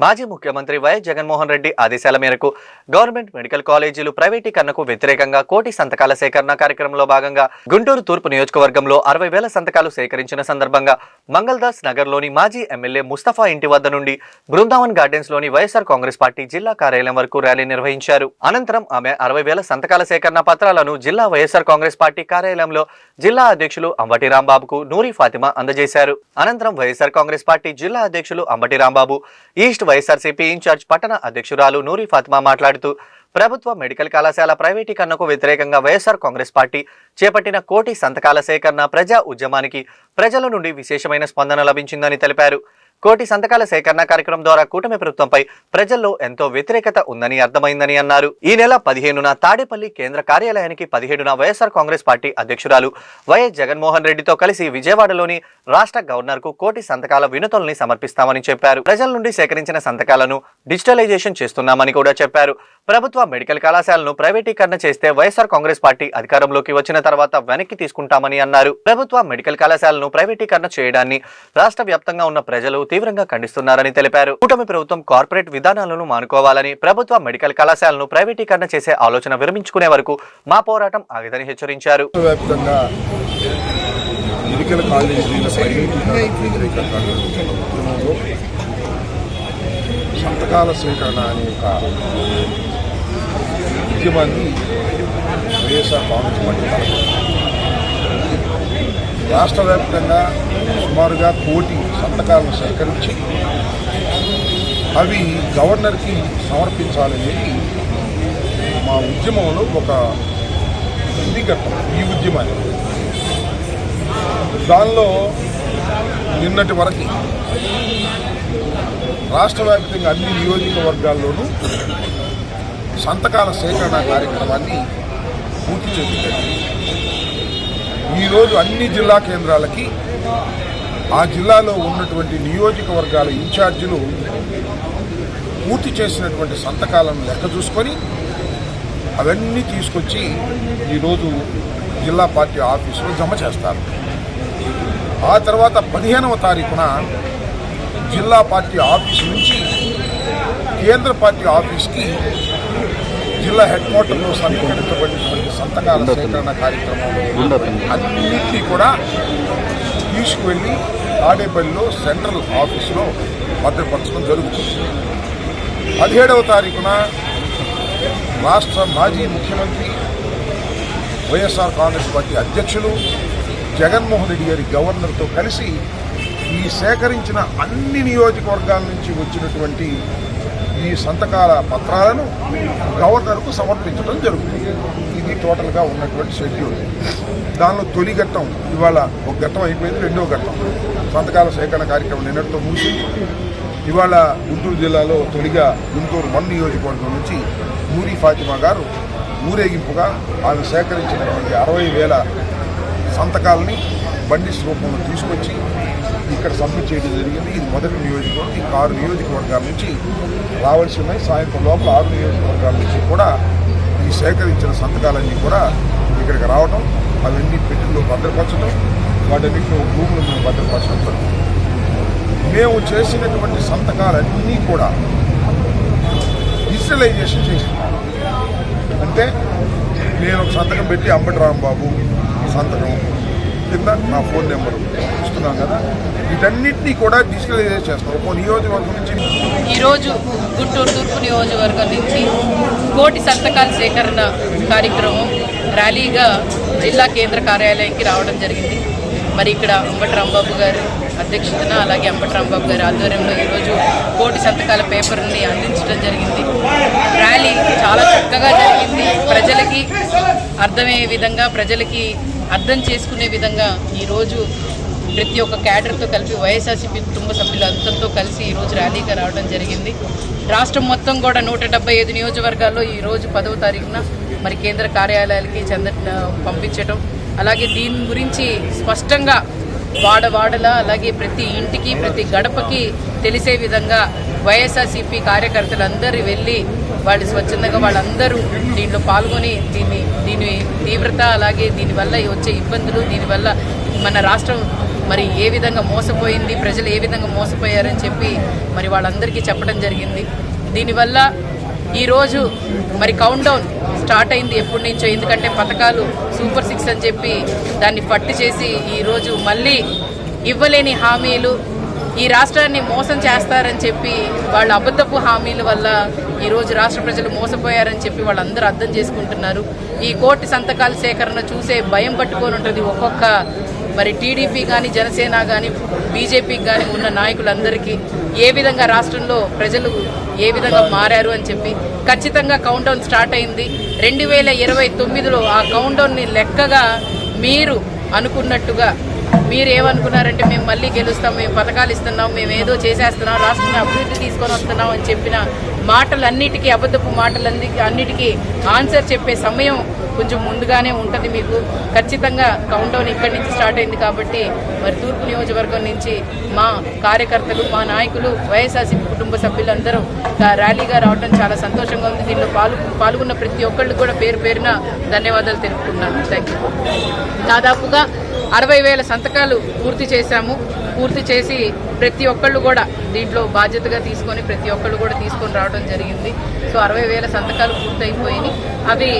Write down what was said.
మాజీ ముఖ్యమంత్రి వైఎస్ జగన్మోహన్ రెడ్డి ఆదేశాల మేరకు గవర్నమెంట్ మెడికల్ కాలేజీలు ప్రైవేటీకరణకు వ్యతిరేకంగా కోటి సంతకాల సేకరణ కార్యక్రమంలో భాగంగా గుంటూరు తూర్పు నియోజకవర్గంలో అరవై వేల సంతకాలు సేకరించిన సందర్భంగా మంగళదాస్ నగర్లోని మాజీ ఎమ్మెల్యే ముస్తఫా ఇంటి వద్ద నుండి బృందావన్ గార్డెన్స్లోని వైఎస్ఆర్ కాంగ్రెస్ పార్టీ జిల్లా కార్యాలయం వరకు ర్యాలీ నిర్వహించారు. అనంతరం ఆమె అరవై వేల సంతకాల సేకరణ పత్రాలను జిల్లా వైఎస్ఆర్ కాంగ్రెస్ పార్టీ కార్యాలయంలో జిల్లా అధ్యక్షులు అంబటి రాంబాబుకు నూరి ఫాతిమా అందజేశారు. అనంతరం వైఎస్ఆర్ కాంగ్రెస్ పార్టీ జిల్లా అధ్యక్షులు Ambati Rambabu east YSRCP in charge పట్టణ అధ్యక్షురాలు నూరి ఫాతిమా మాట్లాడుతూ ప్రభుత్వ మెడికల్ కళాశాల ప్రైవేటీకరణకు వ్యతిరేకంగా వైఎస్ఆర్ కాంగ్రెస్ పార్టీ చేపట్టిన కోటి సంతకాల సేకరణ ప్రజా ఉద్యమానికి ప్రజల నుండి విశేషమైన స్పందన లభించిందని తెలిపారు. కోటి సంతకాల సేకరణ కార్యక్రమం ద్వారా కూటమి ప్రభుత్వంపై ప్రజల్లో ఎంతో వ్యతిరేకత ఉందని అర్థమైందని అన్నారు. ఈ నెల పదిహేనున తాడేపల్లి కేంద్ర కార్యాలయానికి పదిహేడున వైఎస్ఆర్ కాంగ్రెస్ పార్టీ అధ్యక్షురాలు వైఎస్ జగన్మోహన్ రెడ్డితో కలిసి విజయవాడలోని రాష్ట్ర గవర్నర్కు కోటి సంతకాల వినతుల్ని సమర్పిస్తామని చెప్పారు. ప్రజల నుండి సేకరించిన సంతకాలను డిజిటలైజేషన్ చేస్తున్నామని కూడా చెప్పారు. ప్రభుత్వ మెడికల్ కళాశాలను ప్రైవేటీకరణ చేస్తే వైఎస్ఆర్ కాంగ్రెస్ పార్టీ అధికారంలోకి వచ్చిన తర్వాత వెనక్కి తీసుకుంటామని అన్నారు. ప్రభుత్వ మెడికల్ కళాశాలను ప్రైవేటీకరణ చేయడాన్ని రాష్ట్ర వ్యాప్తంగా ఉన్న ప్రజలు తీవ్రంగా ఖండిస్తున్నారని తెలిపారు. కూటమి ప్రభుత్వం కార్పొరేట్ విధానాలను మానుకోవాలని ప్రభుత్వ మెడికల్ కళాశాలను ప్రైవేటీకరణ చేసే ఆలోచన విరమించుకునే వరకు మా పోరాటం ఆగదని హెచ్చరించారు. మెడికల్ కాలేజీల సంతకాల స్వీకరణ అనే ఒక ఉద్యమాన్ని వైఎస్ఆర్ కాంగ్రెస్ పార్టీ తలపెట్టింది రాష్ట్ర వ్యాప్తంగా సుమారుగా కోటి సంతకాలను సేకరించి అవి గవర్నర్కి సమర్పించాలనేది మా ఉద్యమంలో ఒక ఘట్టం ఈ ఉద్యమాన్ని. దానిలో నిన్నటి వరకు రాష్ట్ర వ్యాప్తంగా అన్ని నియోజకవర్గాల్లోనూ సంతకాల సేకరణ కార్యక్రమాన్ని పూర్తి చేసింది ఈరోజు అన్ని జిల్లా కేంద్రాలకి ఆ జిల్లాలో ఉన్నటువంటి నియోజకవర్గాల ఇన్ఛార్జీలు పూర్తి చేసినటువంటి సంతకాలను లెక్క చూసుకొని అవన్నీ తీసుకొచ్చి ఈరోజు జిల్లా పార్టీ ఆఫీసులో జమ చేస్తారు. ఆ తర్వాత పదిహేనవ తారీఖున జిల్లా పార్టీ ఆఫీస్ నుంచి కేంద్ర పార్టీ ఆఫీస్కి జిల్లా హెడ్ క్వార్టర్లో సంబంధించినటువంటి సంతకాల సేకరణ కార్యక్రమంలో అన్నింటినీ కూడా తీసుకువెళ్ళి తాడేపల్లిలో సెంట్రల్ ఆఫీసులో భద్రపరచడం జరుగుతుంది. పదిహేడవ తారీఖున రాష్ట్ర మాజీ ముఖ్యమంత్రి వైఎస్ఆర్ కాంగ్రెస్ పార్టీ అధ్యక్షులు జగన్మోహన్ రెడ్డి గారి గవర్నర్తో కలిసి ఈ సేకరించిన అన్ని నియోజకవర్గాల నుంచి వచ్చినటువంటి ఈ సంతకాల పత్రాలను గవర్నర్కు సమర్పించడం జరుగుతుంది. ఇది టోటల్గా ఉన్నటువంటి షెడ్యూల్. దానిలో తొలి ఘట్టం ఇవాళ ఒక ఘట్టం అయిపోయింది రెండో ఘట్టం. సంతకాల సేకరణ కార్యక్రమం నిన్నటితో ముగిసింది. ఇవాళ గుంటూరు జిల్లాలో తొలిగా గుంటూరు వన్ నియోజకవర్గం నుంచి నూరి ఫాతిమా గారు ఊరేగింపుగా ఆమె సేకరించినటువంటి అరవై వేల సంతకాలని బండిస్ రూపంలో తీసుకొచ్చి ఇక్కడ సబ్మిట్ చేయడం జరిగింది. ఇది మొదటి నియోజకవర్గం ఇంకా ఆరు నియోజకవర్గాల నుంచి రావాల్సి ఉన్నాయి. సాయంత్రం లోపల ఆరు నియోజకవర్గాల నుంచి కూడా ఈ సేకరించిన సంతకాలన్నీ కూడా ఇక్కడికి రావడం అవన్నీ పెట్టిలో భద్రపరచడం వాటన్నింటిలో భూములు మేము భద్రపరచడం జరుగుతుంది. మేము చేసినటువంటి సంతకాలన్నీ కూడా డిజిటలైజేషన్ చేస్తున్నాం అంటే నేను ఒక సంతకం పెట్టి అంబటి రాంబాబు సంతకం కింద నా ఫోన్ నెంబరు ఇస్తున్నాం కదా. వీటన్నిటినీ కూడా డిజిటలైజ్ చేస్తాం. ఒక నియోజకవర్గం నుంచి ఈరోజు గుంటూరు తూర్పు నియోజకవర్గం నుంచి కోటి సంతకాల సేకరణ కార్యక్రమం ర్యాలీగా జిల్లా కేంద్ర కార్యాలయానికి రావడం జరిగింది. మరి ఇక్కడ అంబటి రాంబాబు గారు అధ్యక్షతన అలాగే అంబటి రాంబాబు గారి ఆధ్వర్యంలో ఈరోజు కోటి సంతకాల పేపర్ని అందించడం జరిగింది. ర్యాలీ చాలా చక్కగా జరిగింది. ప్రజలకి అర్థమయ్యే విధంగా ప్రజలకి అర్థం చేసుకునే విధంగా ఈరోజు ప్రతి ఒక్క క్యాడర్తో కలిపి వైఎస్ఆర్సీపీ కుటుంబ సభ్యులందరితో కలిసి ఈరోజు ర్యాలీగా రావడం జరిగింది. రాష్ట్రం మొత్తం కూడా నూట డెబ్బై ఐదు నియోజకవర్గాల్లో ఈరోజు పదవ తారీఖున మరి కేంద్ర కార్యాలయాలకి చెంద పంపించడం అలాగే దీని గురించి స్పష్టంగా వాడవాడల అలాగే ప్రతి ఇంటికి ప్రతి గడపకి తెలిసే విధంగా వైఎస్ఆర్సీపీ కార్యకర్తలందరూ వెళ్ళి వాళ్ళు స్వచ్ఛందంగా వాళ్ళందరూ దీంట్లో పాల్గొని దీన్ని దీని తీవ్రత అలాగే దీనివల్ల వచ్చే ఇబ్బందులు దీనివల్ల మన రాష్ట్రం మరి ఏ విధంగా మోసపోయింది ప్రజలు ఏ విధంగా మోసపోయారని చెప్పి మరి వాళ్ళందరికీ చెప్పడం జరిగింది. దీనివల్ల ఈరోజు మరి కౌంట్ డౌన్ స్టార్ట్ అయింది ఎప్పటి నుంచో. ఎందుకంటే పథకాలు సూపర్ సిక్స్ అని చెప్పి దాన్ని పట్టు చేసి ఈరోజు మళ్ళీ ఇవ్వలేని హామీలు ఈ రాష్ట్రాన్ని మోసం చేస్తారని చెప్పి వాళ్ళ అబద్ధపు హామీల వల్ల ఈరోజు రాష్ట్ర ప్రజలు మోసపోయారని చెప్పి వాళ్ళందరూ అర్థం చేసుకుంటున్నారు. ఈ కోటి సంతకాల సేకరణ చూసే భయం పట్టుకొని ఉంటుంది ఒక్కొక్క మరి టీడీపీ కానీ జనసేన కానీ బీజేపీకి కానీ ఉన్న నాయకులందరికీ ఏ విధంగా రాష్ట్రంలో ప్రజలు ఏ విధంగా మారారు అని చెప్పి ఖచ్చితంగా కౌంటౌన్ స్టార్ట్ అయింది. రెండు వేల ఇరవై తొమ్మిదిలో ఆ కౌంటౌన్ని లెక్కగా మీరు అనుకున్నట్టుగా మీరు ఏమనుకున్నారంటే మేము మళ్ళీ గెలుస్తాం మేము పథకాలు ఇస్తున్నాం మేము ఏదో చేసేస్తున్నాం రాష్ట్రాన్ని అభివృద్ధి తీసుకొని వస్తున్నాం అని చెప్పిన మాటలన్నిటికీ అబద్ధపు మాటలన్నీ అన్నిటికీ ఆన్సర్ చెప్పే సమయం కొంచెం ముందుగానే ఉంటుంది మీకు. ఖచ్చితంగా కౌంటౌన్ ఇక్కడి నుంచి స్టార్ట్ అయింది కాబట్టి మరి తూర్పు నియోజకవర్గం నుంచి మా కార్యకర్తలు మా నాయకులు వైఎస్ఆర్సీపీ కుటుంబ సభ్యులందరూ ర్యాలీగా రావడం చాలా సంతోషంగా ఉంది. దీనిలో పాల్గొ పాల్గొన్న ప్రతి ఒక్కళ్ళు కూడా పేరు పేరున ధన్యవాదాలు తెలుపుకున్నాను థ్యాంక్ యూ దాదాపుగా అరవై వేల సంతకాలు పూర్తి చేశాము. పూర్తి చేసి ప్రతి ఒక్కళ్ళు కూడా దీంట్లో బాధ్యతగా తీసుకొని ప్రతి ఒక్కళ్ళు కూడా తీసుకొని రావడం జరిగింది. సో అరవై వేల సంతకాలు పూర్తయిపోయినాయి. అవి